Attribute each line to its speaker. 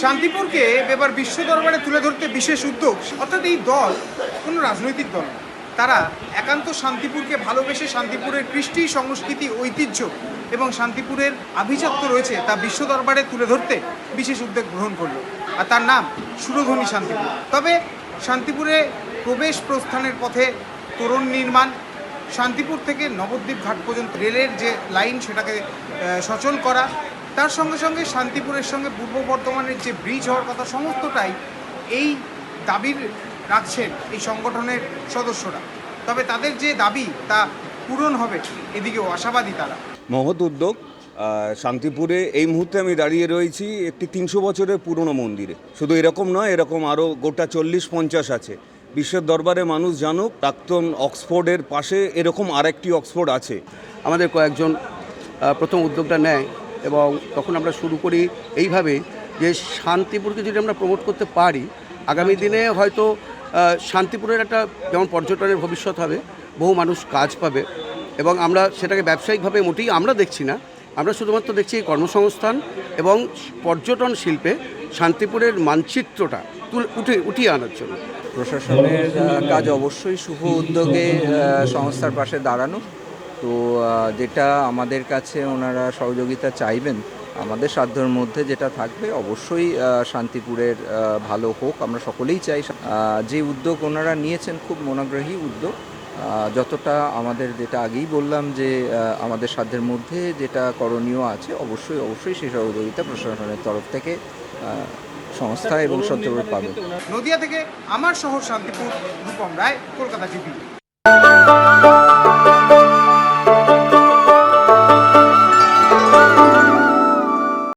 Speaker 1: শান্তিপুরকে এবার বিশ্ব দরবারে তুলে ধরতে বিশেষ উদ্যোগ, অর্থাৎ এই দল কোনো রাজনৈতিক দল। তারা একান্ত শান্তিপুরকে ভালোবেসে শান্তিপুরের কৃষ্টি, সংস্কৃতি, ঐতিহ্য এবং শান্তিপুরের আভিজাত্য রয়েছে তা বিশ্ব দরবারে তুলে ধরতে বিশেষ উদ্যোগ গ্রহণ করল আর তার নাম সুরধ্বনি শান্তিপুর তবে শান্তিপুরে প্রবেশ প্রস্থানের পথে তোরণ নির্মাণ, শান্তিপুর থেকে নবদ্বীপ ঘাট পর্যন্ত রেলের যে লাইন সেটাকে সচল করা তার সঙ্গে সঙ্গে শান্তিপুরের সঙ্গে পূর্ব বর্ধমানের যে ব্রিজ হওয়ার কথা সমস্তটাই এই দাবির রাখছেন এই সংগঠনের সদস্যরা। তবে তাদের যে দাবি তা পূরণ হবে, এদিকেও আশাবাদী তারা।
Speaker 2: মহৎ উদ্যোগ। শান্তিপুরে এই মুহূর্তে আমি দাঁড়িয়ে রয়েছি একটি তিনশো বছরের পুরনো মন্দিরে। শুধু এরকম নয়, এরকম আরও গোটা চল্লিশ পঞ্চাশ আছে। বিশ্বের দরবারে মানুষ জানুক, প্রাক্তন অক্সফোর্ডের পাশে এরকম আরেকটি অক্সফোর্ড আছে।
Speaker 3: আমাদের কয়েকজন প্রথম উদ্যোগটা নেয়। এবং তখন আমরা শুরু করি এইভাবে যে শান্তিপুরকে যদি আমরা প্রমোট করতে পারি, আগামী দিনে হয়তো শান্তিপুরের একটা যেমন পর্যটনের ভবিষ্যৎ হবে, বহু মানুষ কাজ পাবে এবং আমরা সেটাকে ব্যবসায়িকভাবে মোটেই আমরা দেখছি না, আমরা শুধুমাত্র দেখছি কর্মসংস্থান এবং পর্যটন শিল্পে শান্তিপুরের মানচিত্রটা উঠে, উঠিয়ে আনার জন্য।
Speaker 4: প্রশাসনের কাজ অবশ্যই শুভ উদ্যোগে সংস্থার পাশে দাঁড়ানো। তো যেটা আমাদের কাছে ওনারা সহযোগিতা চাইবেন আমাদের সাধ্যের মধ্যে যেটা থাকবে অবশ্যই শান্তিপুরের ভালো হোক। আমরা সকলেই চাই যে উদ্যোগ ওনারা নিয়েছেন খুব মনোগ্রাহী উদ্যোগ। যতটা আমাদের যেটা আগেই বললাম যে আমাদের সাধ্যের মধ্যে যেটা করণীয় আছে অবশ্যই অবশ্যই সেই সহযোগিতা প্রশাসনের তরফ থেকে সংস্থা এবং সত্যপুর পাবে।
Speaker 1: নদিয়া থেকে আমার শহর শান্তিপুর রূপম রায় কলকাতা টিভি।